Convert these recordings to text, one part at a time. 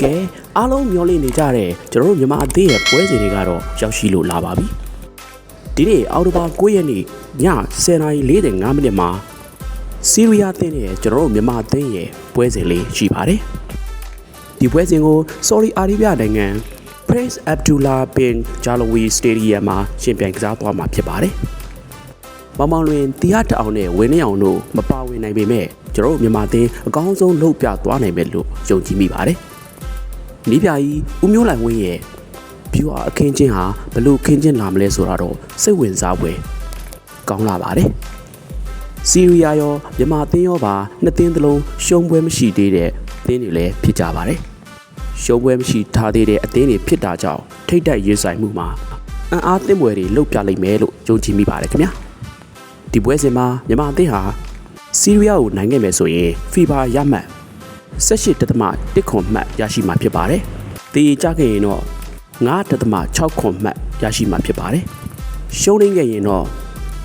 ကဲအားလုံးမျောလင့်နေကြတဲ့ကျွန်တော်တို့မြန်မာအသင်းရဲ့ပွဲစဉ်တွေကတော့ရောက်ရှိလို့လာပါပြီဒီနေ့အော်တိုဘာ9ရက်နေ့ည10:45မိနစ်မှာစီးရီးယားအသင်းရဲ့ကျွန်တော်တို့မြန်မာအသင်းရဲ့ပွဲစဉ်လေးရှိပါတယ်ဒီပွဲစဉ်ကို Saudi Arabia နိုင်ငံ Prince Abdullah bin Jalawi Stadium မှာရှင်ပြိုင်ကစားသွားမှာဖြစ်ပါတယ်မောင်မောင်လွင်တရားတအောင်နဲ့ဝင်းနေအောင်တို့မပါဝင်နိုင်ပေမဲ့ကျွန်တော်တို့မြန်မာအသင်းအကောင်းဆုံးလှုပ်ပြသွားနိုင်မယ်လို့ယုံကြည်မိပါတယ် နီးပြကြီးဦးမျိုးလိုက်ဝင်းရဲ့ viewer အခင်းချင်းဟာဘယ်လို့ခင်းချင်းလာမလဲဆိုတာတော့စိတ်ဝင်စားဖွယ်ကောင်းလာပါတယ်စီးရီးယားရောမြန်မာအသင်းရောပါနှစ်သင်းသလုံးရှုံးပွဲမရှိသေးတဲ့သင်းတွေလည်းဖြစ်ကြပါတယ်ရှုံးပွဲမရှိထားသေးတဲ့အသင်းတွေဖြစ်တာကြောင့်ထိတ်တိုက်ရေးဆိုင်မှုမှာအံ့အားသင့်ပွဲတွေလှုပ်ပြလိုက်မယ်လို့ယုံကြည်မိပါတယ်ခင်ဗျာဒီပွဲစဉ်မှာမြန်မာအသင်းဟာစီးရီးယားကိုနိုင်ခဲ့မယ်ဆိုရင် FIBA ရမှတ် 18.1ခွန်မှတ်ရရှိမှာဖြစ်ပါတယ်။ဒီကြခဲ့ရင်တော့9.6ခွန်မှတ်ရရှိမှာဖြစ်ပါတယ်။ရှုံးနေခဲ့ရင်တော့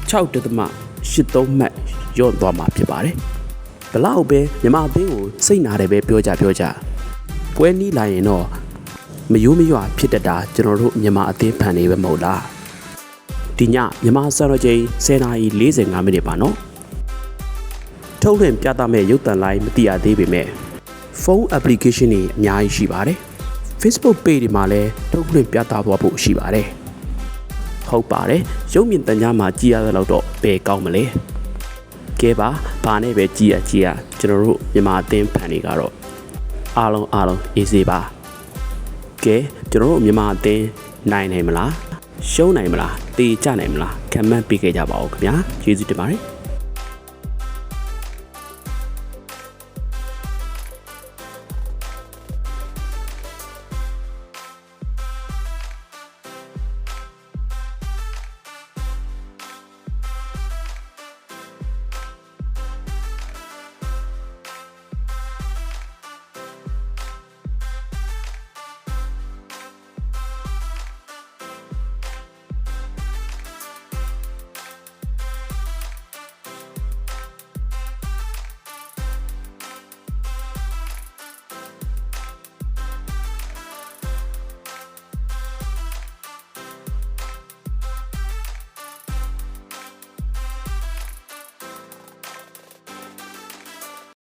6.83မှတ်ရော့သွားမှာဖြစ်ပါတယ်။ဘလောက်ပဲမြန်မာအသင်းကိုစိတ်နာတယ်ပဲပြောကြပြောကြ။ပွဲနီးလာရင်တော့မယိုးမရွာဖြစ်တတ်တာကျွန်တော်တို့မြန်မာအသင်းဖန်နေပဲမဟုတ်လား။ဒီညမြန်မာစံတော်ချိန်10:45မိနစ်ပါနော်။ထုတ်လွှင့်ပြသမဲ့ရုပ်သံလိုင်းမသိရသေးပေမဲ့ ဖုန်း application တွေအများကြီးရှိပါတယ်။ Facebook page တွေမှာလည်းထုတ်လွှင့်ပြသသွားဖို့ရှိပါတယ်။ဟုတ်ပါတယ်။ရုပ်မြင်သံကြားမှာကြည်ရတဲ့လောက်တော့ဘယ်ကောင်းမလဲ။ကဲပါဘာနဲ့ပဲကြည်ရကြည်ရကျွန်တော်တို့မြန်မာအသင်းဖန်တွေကတော့အားလုံးအားလုံးအေးစေးပါ။ကဲကျွန်တော်တို့မြန်မာအသင်းနိုင်နိုင်မလား။ရှုံးနိုင်မလား။တေချနိုင်မလား။ခံမှန်းပေးခဲ့ကြပါဦးခင်ဗျာ။ကျေးဇူးတင်ပါတယ်။